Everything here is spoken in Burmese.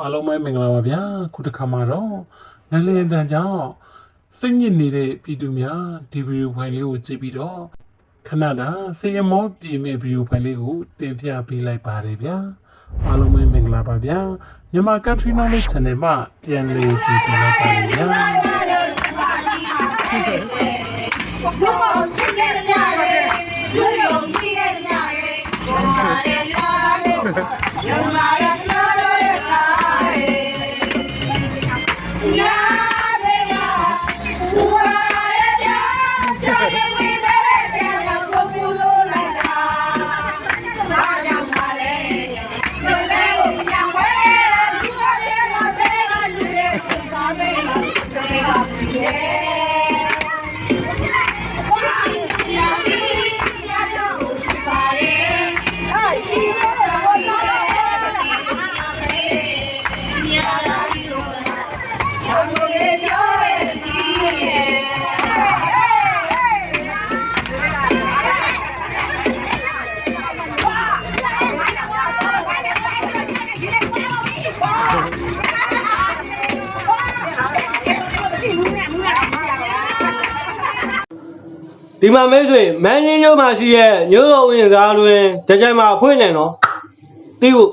အားလုံးပဲမင်္ဂလာပါဗျာခုတစ်ခါမှာတော့ငလင်အတန်ကြောင့်စိတ်ညစ်နေတဲ့ပြည်သူများဒီဗီဒီယိုဖိုင်လေးကိုကြည့်ပြီးတော့ခဏတာစေရမောပြည်မဲ့ဗီဒီယိုဖိုင်လေးကိုတင်ပြပေးလိုက်ပါတယ်ဗျာအားလုံးပဲမင်္ဂလာပါဗျာမြန်မာ country knowledge channel မှာပြန်လည်ကြည့်ကြလိုက်ပါမယ်ဗျာ Happy birthday! ဒီမှာမဲဆိုရင်မန်းကြီးညို့မှာရှိရဲ့ညို့တော်ဝင်စားတွင်တကြိမ်မှာဖွင့်နေနော်ပြီးဖို့